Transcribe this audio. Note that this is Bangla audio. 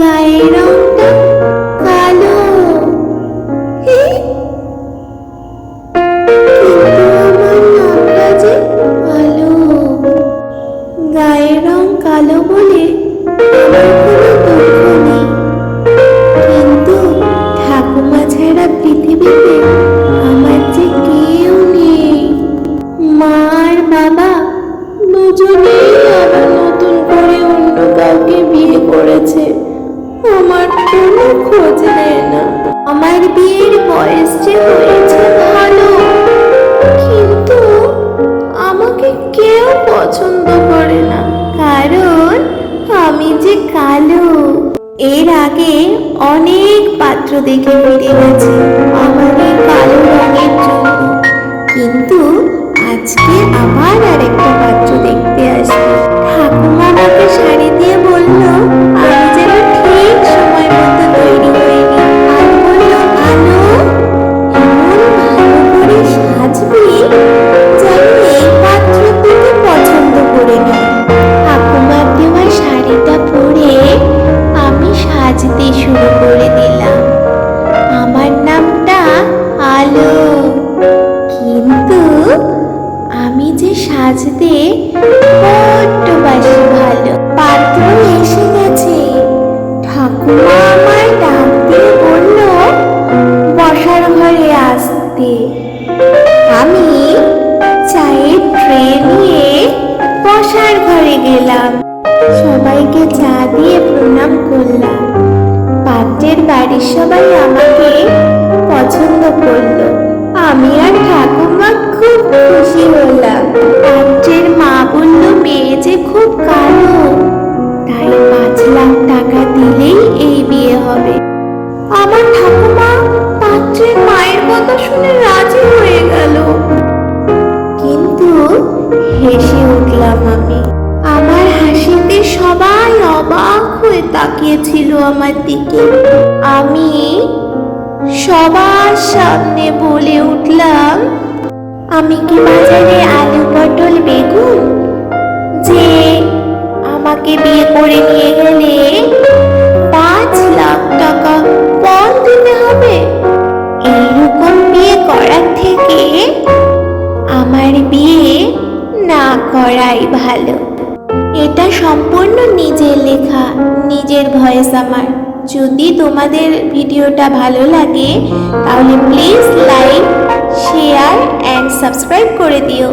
গায়ের রংটা কালো। কালো গায়ের রং কালো বলে আমার ঠাকুমা ছাড়া পৃথিবীতে আমার যে কেউ নেই। মা আর বাবা দুজনেই নতুন করে অন্য কাউকে বিয়ে করেছে। আমার কোনো খোঁজ নেয় না। আমার বিয়ের বয়স যে হয়েছে ভালো, কিন্তু আমাকে কেউ পছন্দ করে না। কারণ আমি যে কালো, এর আগে অনেক পাত্র দেখে ফিরে গেছে এই কালো রঙের জন্য। কিন্তু আজকে আবার আরেকটা আমি যে সাজতে বড্ড বাসি ভালো। পাত্র এসে গেছে। ঠাকুমা আমায় ডাক দিয়ে বলল, বসার ঘরে আসতে। আমি চায়ের ট্রে নিয়ে বসার ঘরে গেলাম। সবাইকে চা দিয়ে প্রণাম করলাম। পাত্রের বাড়ির সবাই আমাকে হবে। আমার ঠাকুমা পাত্রের মায়ের কথা শুনে রাজি হয়ে গেল। কিন্তু হেসে উঠলাম আমি। আমার হাসিতে সবাই অবাক হয়ে তাকিয়েছিল আমার দিকে। আমি সবার সামনে বলে উঠলাম, আমি কি বাজারে আলু, পটল, বেগুন, যে আমাকে বিয়ে করে নিয়ে গেলে না করাই ভালো। এটা সম্পূর্ণ নিজের লেখা, নিজের ভয়েস আমার। যদি তোমাদের ভিডিওটা ভালো লাগে, তাহলে please like share and subscribe করে দিও।